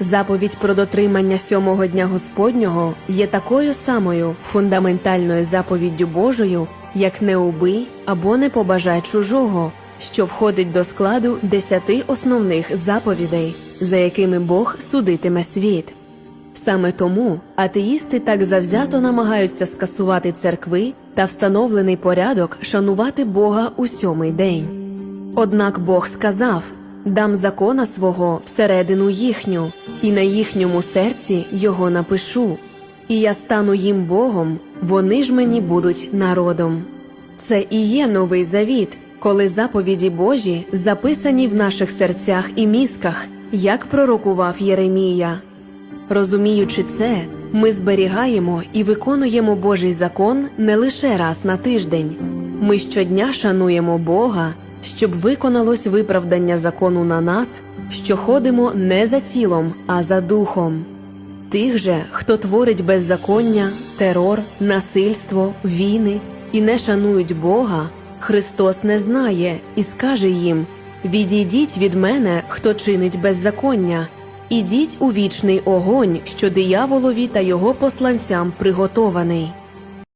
Заповідь про дотримання сьомого дня Господнього є такою самою фундаментальною заповіддю Божою, як не убий або не побажай чужого, що входить до складу десяти основних заповідей, за якими Бог судитиме світ. Саме тому атеїсти так завзято намагаються скасувати церкви та встановлений порядок шанувати Бога у сьомий день. Однак Бог сказав: дам закона свого всередину їхню, і на їхньому серці його напишу, і я стану їм Богом, вони ж мені будуть народом. Це і є новий завіт, коли заповіді Божі записані в наших серцях і мізках, як пророкував Єремія. Розуміючи це, ми зберігаємо і виконуємо Божий закон не лише раз на тиждень. Ми щодня шануємо Бога, щоб виконалось виправдання закону на нас, що ходимо не за тілом, а за духом. Тих же, хто творить беззаконня, терор, насильство, війни і не шанують Бога, Христос не знає і скаже їм: Відійдіть від мене, хто чинить беззаконня, ідіть у вічний огонь, що дияволові та його посланцям приготований.